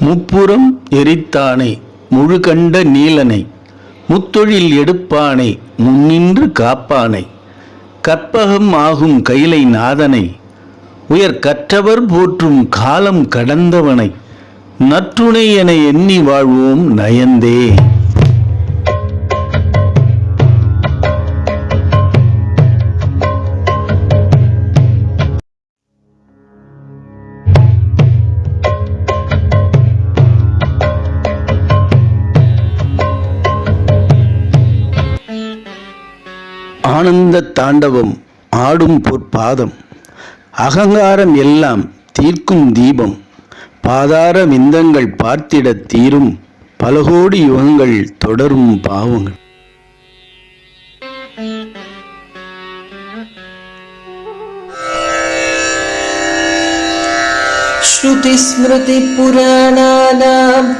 முப்புறம் எரித்தானை முழுகண்ட நீலனை முத்தொழில் எடுப்பானை முன்னின்று காப்பானை. கற்பகம் ஆகும் கைலை நாதனை உயர் கற்றவர் போற்றும் காலம் கடந்தவனை நற்றுணை என எண்ணி வாழ்வோம் நயந்தே. ஆனந்த தாண்டவம் ஆடும் பொற்பாதம். அகங்காரம் எல்லாம் தீர்க்கும் தீபம். பாதார விந்தங்கள் பார்த்திட தீரும். பல கோடி யுகங்கள் தொடரும் பாவங்கள். ஸ்ருதிஸ்மிருதிபுராணானாம்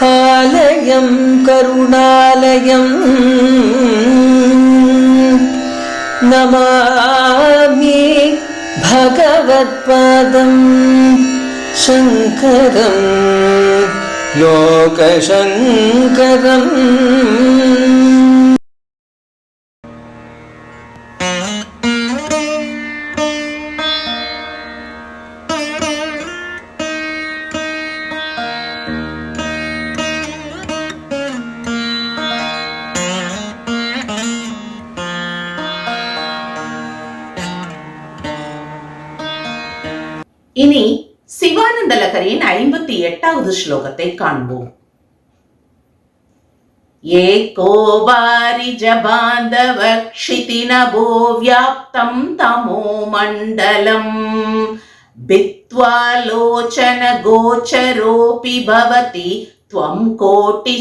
ஆலயம் கருணாலயம். നമാമി ഭഗവത്പാദം ശങ്കരം ലോകശങ്കരം இனி சிவானந்த லகரியின் ஐம்பத்தி எட்டாவது ஸ்லோகத்தை காண்போம் ஏகோபாரி ஜபாந்தவ क्षितिनभो व्याप्तं तमो मण्डलम् भित्त्वा लोचनगोचरोऽपि भवति त्वं कोटिसूर्यप्रभः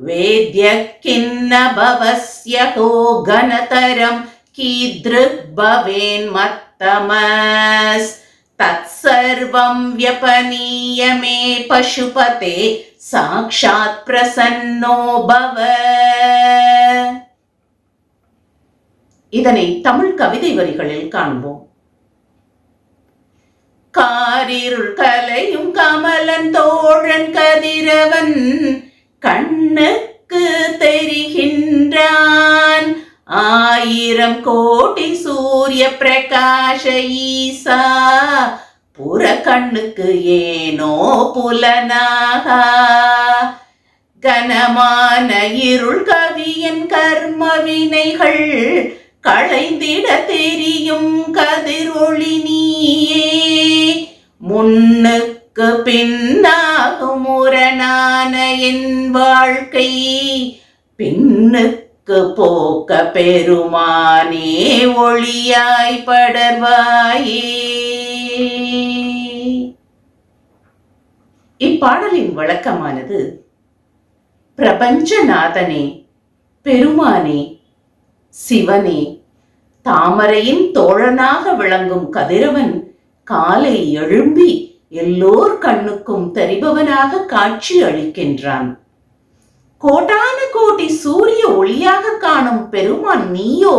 वेद्यः किन्न भवस्य हो घनतरं कीदृग् भवेन्मत्तमस् तत्सर्वं व्यपनीय मे पशुपते साक्षात् प्रसन्नो भव இதனை தமிழ் கவிதை வரிகளில் காண்போம் காரிருள் கலையும் கமலன் தோழன் கதிரவன் கண்ணுக்கு ஆயிரம் கோடி சூரிய பிரகாஷ ஈசா. புற கண்ணுக்கு ஏனோ புலனாகா. கனமான இருள் கவியின் கர்ம வினைகள். களைந்திட தெரியும் கதிரொளி நீயே. முன்னுக்கு பின்னாகும் முரணான என் வாழ்க்கை. பின்னுக்கு போக்க பெருமானே ஒளியாய் படர்வாயே. இப்பாடலின் வழக்கமானது பிரபஞ்சநாதனே பெருமானே சிவனே தாமரையின் தோழனாக விளங்கும் கதிரவன் காலை எழும்பி எல்லோர் கண்ணுக்கும் தெரிபவனாக காட்சி அளிக்கின்றான். கோடான கோடி சூரிய ஒளியாக காணும் பெருமான் நீயோ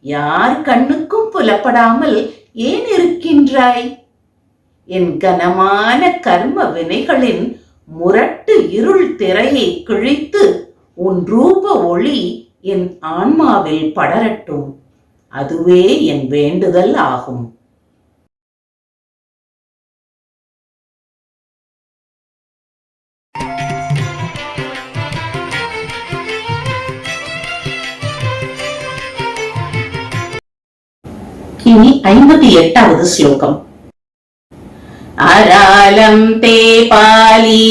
யார் கண்ணுக்கும் புலப்படாமல் ஏன் இருக்கின்றாய்? என் கனமான கர்ம வினைகளின் முரட்டு இருள் திரையை கிழித்து உன் ரூப ஒளி என் ஆன்மாவில் படரட்டும். அதுவே என் வேண்டுதல் ஆகும். അൻപത്തി എട്ടാമത് ശ്ലോകം. അരാലം തേ പാലി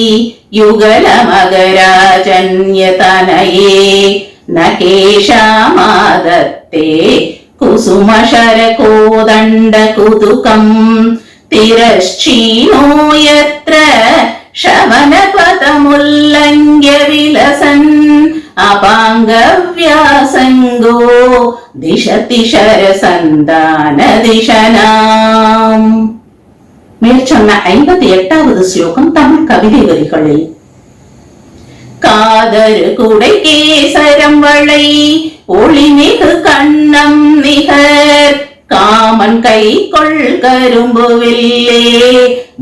യുഗലമകരാജന്യതനയേ നകേശാമാദത്തേ കുസുമശരകോദണ്ഡ കുതുകം തിരശ്ചീനോയത്ര ശമനപഥമുല്ലംഘ്യ വിലസൻ अपाङ्गव्यासङ्गो दिशति शरसन्तानदिशनाम् மேல் சொன்ன ஐம்பத்தி எட்டாவது ஸ்லோகம் தமிழ் கவிதை வரிகளில் காதரு குடை கேசரம் வளை ஒளிமிகு கண்ணம் நிகர் காமன் கை கொள் கரும்பு வில்லே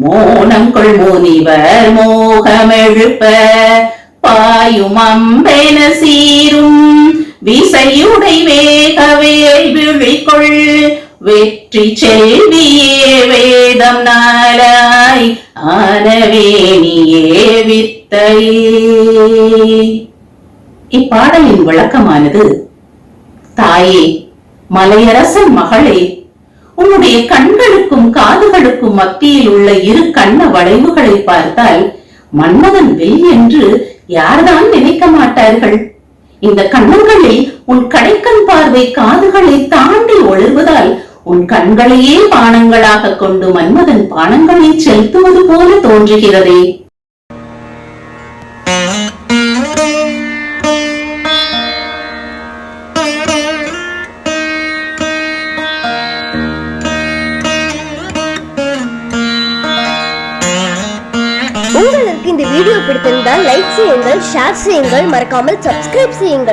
மோனம் கொள் முனிவர் மோகமெழுப்ப பாயும் அம்பென சீரும். விசையுடை வேகவே விழிகொள். வெற்றி செல்வியே வேதம் நாளாய் ஆனவேணியே வித்தையே இப்பாடலின் விளக்கமானது தாயே மலையரசன் மகளே உன்னுடைய கண்களுக்கும் காதுகளுக்கும் மத்தியில் உள்ள இரு கண்ண வளைவுகளை பார்த்தால் மன்மதன் வில் என்று யார்தான் நினைக்க மாட்டார்கள்? இந்த கண்ணங்களில் உன் கடைக்கண் பார்வை காதுகளை தாண்டி ஒளிர்வதால் உன் கண்களையே பானங்களாக கொண்டு மன்மதன் பானங்களை செலுத்துவது போல தோன்றுகிறதே. வீடியோ பிடித்திருந்தால் லைக் செய்யுங்கள் ஷேர் செய்யுங்கள். மறக்காமல் சப்ஸ்கிரைப் செய்யுங்கள்.